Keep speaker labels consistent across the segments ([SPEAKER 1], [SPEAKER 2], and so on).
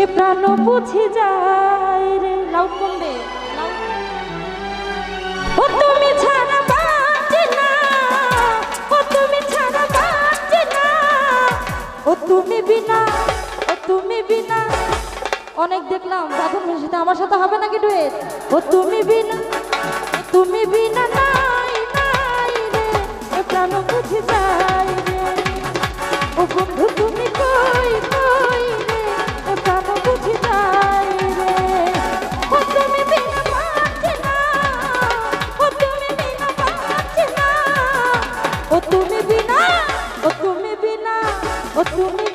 [SPEAKER 1] এ প্রাণ বুঝি যায় রে। লাউড কমবে ও তুমি ছাড়া বাঁচি না, ও তুমি ছাড়া বাঁচি না। ও তুমি বিনা, ও তুমি বিনা। অনেক দেখলাম দাদুর সাথে আমার সাথে হবে নাকি ডুয়েট ও তুমি বিনা তুমি বিনা তুমি বিনা ও তুমি বিনা ও তুমি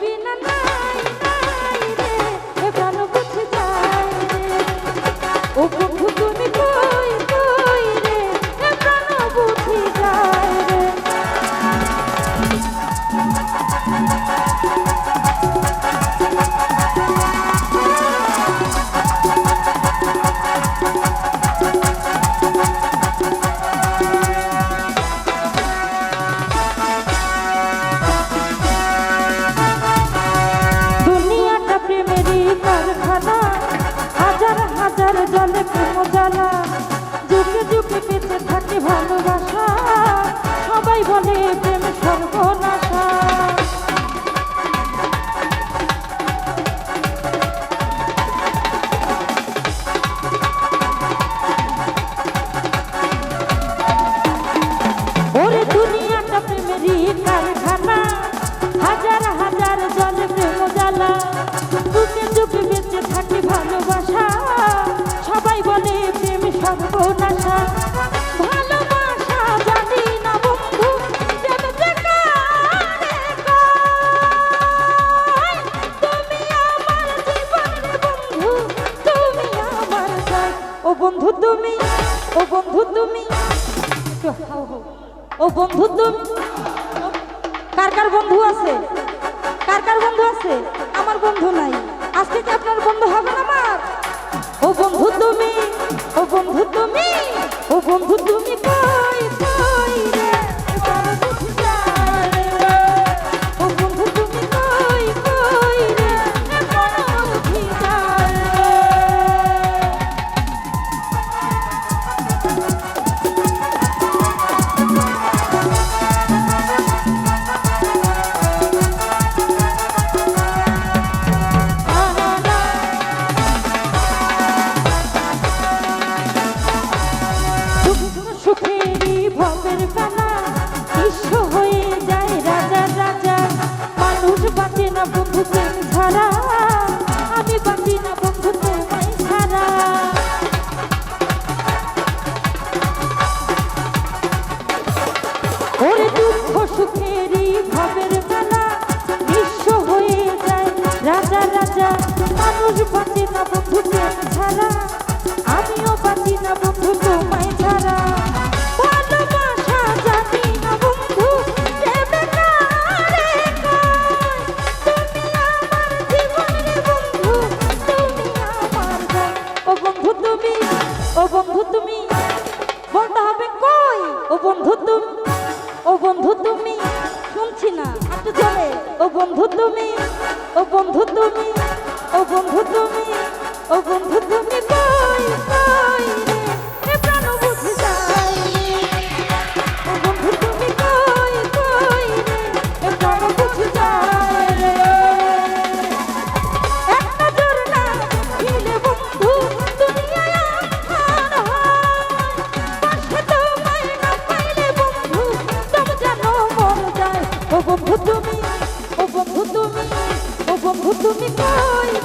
[SPEAKER 1] হাজার হাজার জলে প্রেম জ্বালা বুকে চুপে বেঁচে থাকে ভালোবাসা সবাই বলে প্রেম সর্বনাশা বন্ধু। তুমি। ও বন্ধু তুমি, ও বন্ধু তুমি কার বন্ধু আছে? কার কার বন্ধু আছে? আমার বন্ধু নাই। আজকে কি আপনার বন্ধু হবে না আমার? ও বন্ধু তুমি। ছাড়া আমি বাঁচি না বন্ধু ওরে তুমি? বলতে হবে কই? ও বন্ধু তুমি, ও বন্ধু তুমি? শুনছি না, একটু জলে ও বন্ধু তুমি, ও বন্ধু তুমি, ও বন্ধু তুমি, ও বন্ধু তুমি কই? তুমি কই?